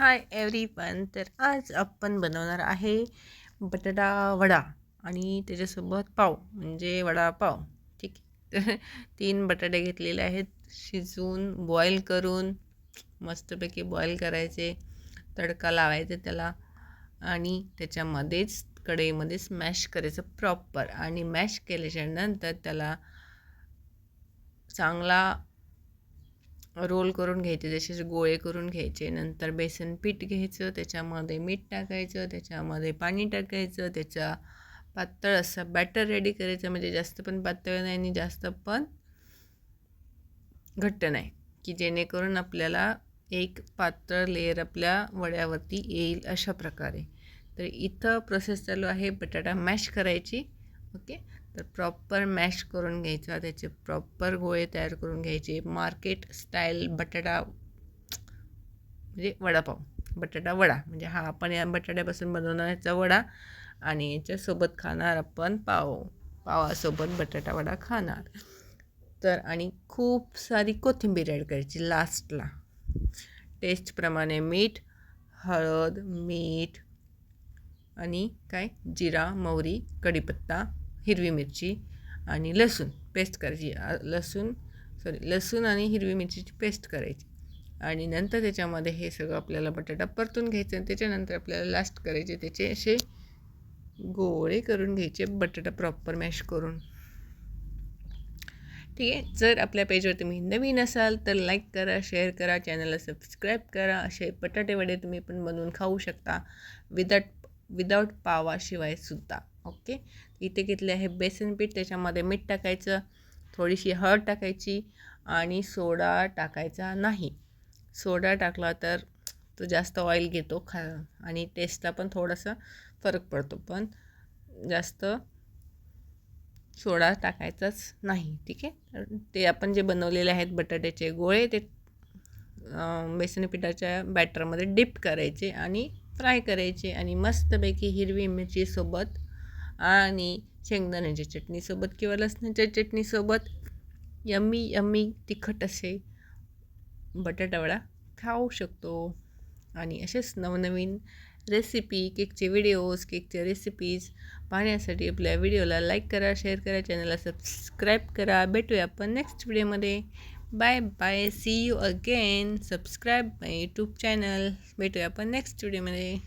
हाय every one. तर आज आपण बनवणार आहे बटाटा वडा आणि त्याच्यासोबत पाव म्हणजे वडापाव. ठीक आहे. तीन बटाटे घेतलेले आहेत शिजवून बॉईल करून मस्तपैकी बॉईल करायचे तडका लावायचा त्याला आणि त्याच्यामध्येच कढईमध्ये स्मॅश करायचं प्रॉपर आणि मॅश केल्याच्यानंतर त्याला चांगला रोल करून घ्यायचे जसे गोळे करून घ्यायचे नंतर बेसन पीठ घ्यायचं त्याच्यामध्ये मीठ टाकायचं त्याच्यामध्ये पाणी टाकायचं त्याच्या पातळ असं बॅटर रेडी करायचं म्हणजे जास्त पण पातळ नाही आणि जास्त पण घट्ट नाही की जेणेकरून आपल्याला एक पातळ लेअर आपल्या वड्यावरती येईल अशा प्रकारे. तर इथं प्रोसेस चालू आहे बटाटा मॅश करायची ओके तर प्रॉपर मॅश करून घ्यायचा त्याचे प्रॉपर गोळे तयार करून घ्यायचे. मार्केट स्टाईल बटाटा म्हणजे वडापाव. बटाटा वडा म्हणजे हा आपण या बटाट्यापासून बनवण्याचा वडा आणि याच्यासोबत खाणार आपण पाव. पावासोबत बटाटा वडा खाणार. तर आणि खूप सारी कोथिंबीर ॲड करायची लास्टला टेस्टप्रमाणे मीठ हळद मीठ आणि काय? जिरा मोहरी कढीपत्ता हिरवी मिरची आणि लसूण पेस्ट करायची. लसूण सॉरी लसूण आणि हिरवी मिरचीची पेस्ट करायची. आणि नंतर त्याच्यामध्ये हे सगळं आपल्याला बटाटा परतून घ्यायचं आणि त्याच्यानंतर आपल्याला लास्ट करायचे त्याचे असे गोळे करून घ्यायचे बटाटा प्रॉपर मॅश करून. ठीक आहे? जर आपल्या पेजवर तुम्ही नवीन असाल तर लाईक करा शेअर करा चॅनलला सबस्क्राईब करा. असे बटाटे वडे तुम्ही पण बनवून खाऊ शकता. विदाउट विदाउट पावाशिवाय सुद्धा ओके इथे घेतले आहे बेसन पीठ त्याच्यामध्ये मीठ टाकायचं थोडीशी हळद टाकायची आणि सोडा टाकायचा नाही. सोडा टाकला तर तो जास्त ऑइल घेतो खा आणि टेस्टला पण थोडासा फरक पडतो पण जास्त सोडा टाकायचाच नाही ठीक आहे? ते आपण जे बनवलेले आहेत बटाट्याचे गोळे ते बेसन पिठाच्या बॅटरमध्ये डिप करायचे आणि फ्राय करायचे आणि मस्तपैकी हिरवी मिरचीसोबत आणि शेंगदाण्याच्या चटणीसोबत किंवा लसणाच्या चटणीसोबत यम्मी यम्मी तिखट असे बटाटावडा खाऊ शकतो. आणि असेच नवनवीन रेसिपी केकचे व्हिडिओज केकच्या रेसिपीज पाहण्यासाठी आपल्या व्हिडिओला लाईक करा शेअर करा चॅनलला सबस्क्राईब करा. भेटूया आपण नेक्स्ट व्हिडिओमध्ये bye bye see you again subscribe my YouTube channel भेटूया आपण नेक्स्ट व्हिडिओमध्ये